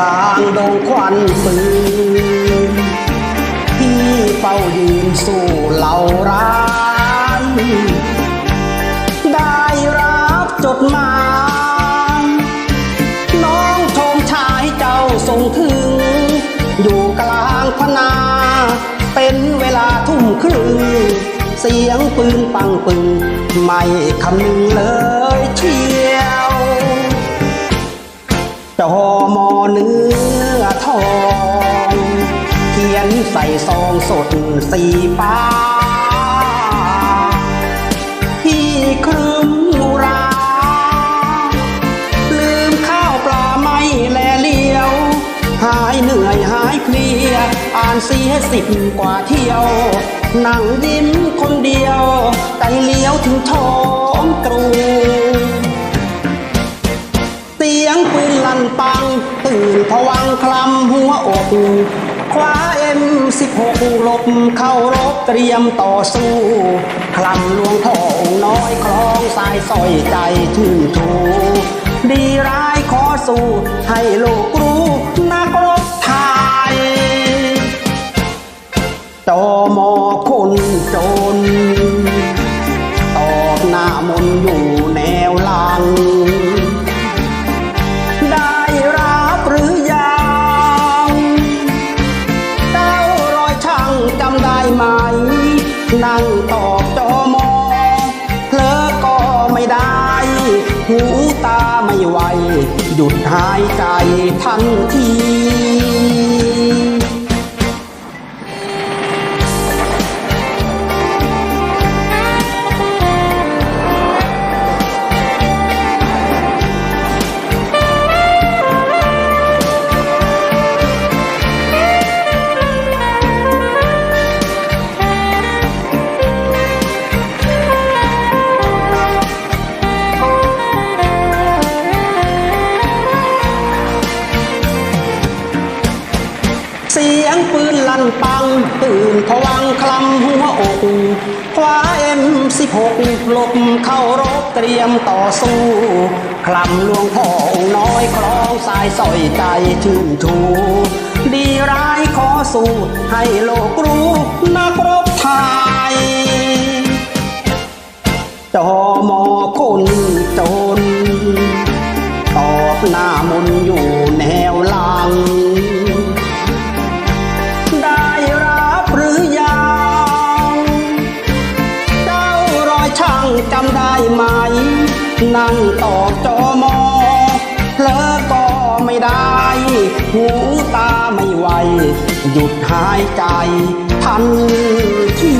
ลางดงควันปืนที่เฝ้ายืนสู้เหล่าร้ายได้รับจดหมายน้องชมชายเจ้าส่งถึง อยู่กลางพนา เป็นเวลาทุ่มครึ่งเสียงปืนปังปึง ไม่คำนึงเลยเชีย จอมอเนื้อทอง เขียนใส่ซองสดสีฟ้าพี่ครึมนุรา ลืมข้าวปลาไม่แลเลี้ยว หายเหนื่อยหายเพลีย อ่านเสียสิบกว่าเที่ยว นั่งยิ้มคนเดียว ใจเลี้ยวถึงท้องกรุ ลั่นปัง ตื่นผวังคลำหัวอกคว้าเอ็มสิบหกลบเข้ารบเตรียมต่อสู้คลำลวงทองน้อยคลองสายสอยใจชื่นชูดีร้ายขอสู้ให้โลกรู้นักรบไทยจอมอคนจน ตอบหน้ามนอยู่แนวหลัง ไหม นั่งตอบจอมอเพลอก็ไม่ได้ หูตาไม่ไหว หยุดหายใจทันที ปืนลั่นปังตื่นผวังคลำหัวอกคว้าเอ็มสิบหกหลบเข้ารบเตรียมต่อสู้ คลำหลวงพ่อองน้อยคลองสายสอยใจชื่นชู ดีร้ายขอสู้ให้โลกรู้นักรบไทยจอมอคนจนตอบหน้ามนอยู่ จำได้ไหม นั่งตอจอมอเพลอก็ไม่ได้ หูตาไม่ไหว หยุดหายใจทันที